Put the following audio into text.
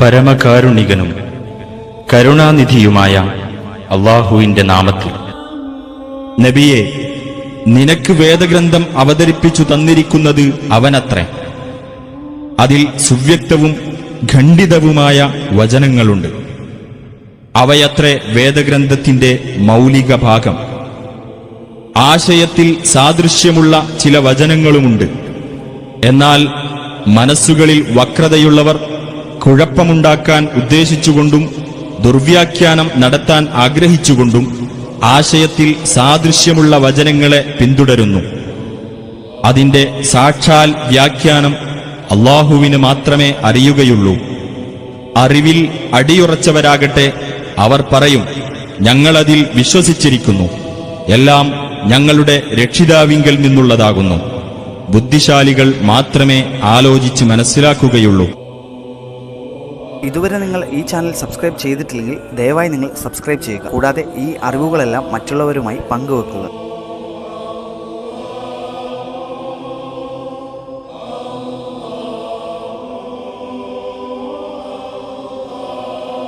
പരമകാരുണികനും കരുണാനിധിയുമായ അള്ളാഹുവിന്റെ നാമത്തിൽ. നബിയെ നിനക്ക് വേദഗ്രന്ഥം അവതരിപ്പിച്ചു തന്നിരിക്കുന്നത് അവനത്രേ. അതിൽ സുവ്യക്തവും ഖണ്ഡിതവുമായ വചനങ്ങളുണ്ട്. അവയത്രേ വേദഗ്രന്ഥത്തിന്റെ മൗലിക ഭാഗം. ആശയത്തിൽ സാദൃശ്യമുള്ള ചില വചനങ്ങളുമുണ്ട്. എന്നാൽ മനസ്സുകളിൽ വക്രതയുള്ളവർ കുഴപ്പമുണ്ടാക്കാൻ ഉദ്ദേശിച്ചുകൊണ്ടും ദുർവ്യാഖ്യാനം നടത്താൻ ആഗ്രഹിച്ചുകൊണ്ടും ആശയത്തിൽ സാദൃശ്യമുള്ള വചനങ്ങളെ പിന്തുടരുന്നു. അതിന്റെ സാക്ഷാൽ വ്യാഖ്യാനം അള്ളാഹുവിന് മാത്രമേ അറിയുകയുള്ളൂ. അറിവിൽ അടിയുറച്ചവരാകട്ടെ അവർ പറയും ഞങ്ങളതിൽ വിശ്വസിച്ചിരിക്കുന്നു. എല്ലാം ഞങ്ങളുടെ രക്ഷിതാവിങ്കൽ നിന്നുള്ളതാകുന്നു. ബുദ്ധിശാലികൾ മാത്രമേ ആലോചിച്ച് മനസ്സിലാക്കുകയുള്ളൂ. ഇതുവരെ നിങ്ങൾ ഈ ചാനൽ സബ്സ്ക്രൈബ് ചെയ്തിട്ടില്ലെങ്കിൽ ദയവായി നിങ്ങൾ സബ്സ്ക്രൈബ് ചെയ്യുക. കൂടാതെ ഈ അറിവുകളെല്ലാം മറ്റുള്ളവരുമായി പങ്കുവെക്കുക.